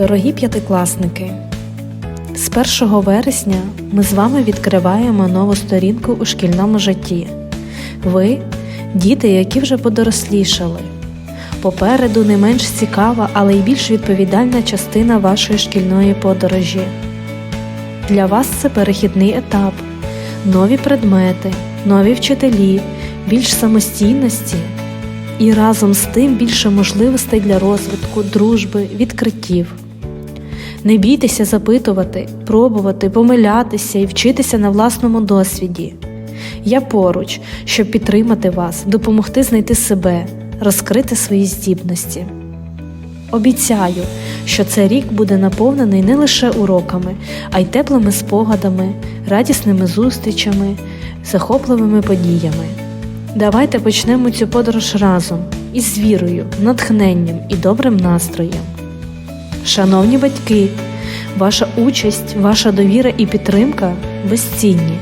Дорогі п'ятикласники, з 1 вересня ми з вами відкриваємо нову сторінку у шкільному житті. Ви діти, які вже подорослішали. Попереду не менш цікава, але й більш відповідальна частина вашої шкільної подорожі. Для вас це перехідний етап, нові предмети, нові вчителі, більш самостійності і разом з тим більше можливостей для розвитку, дружби, відкриттів. Не бійтеся запитувати, пробувати, помилятися і вчитися на власному досвіді. Я поруч, щоб підтримати вас, допомогти знайти себе, розкрити свої здібності. Обіцяю, що цей рік буде наповнений не лише уроками, а й теплими спогадами, радісними зустрічами, захопливими подіями. Давайте почнемо цю подорож разом із вірою, натхненням і добрим настроєм. Шановні батьки, ваша участь, ваша довіра і підтримка безцінні.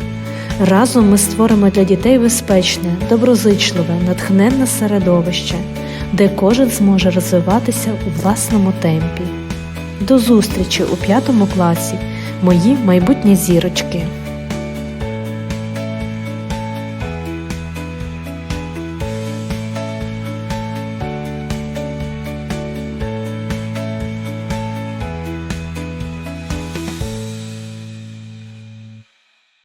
Разом ми створимо для дітей безпечне, доброзичливе, натхненне середовище, де кожен зможе розвиватися у власному темпі. До зустрічі у п'ятому класі, мої майбутні зірочки!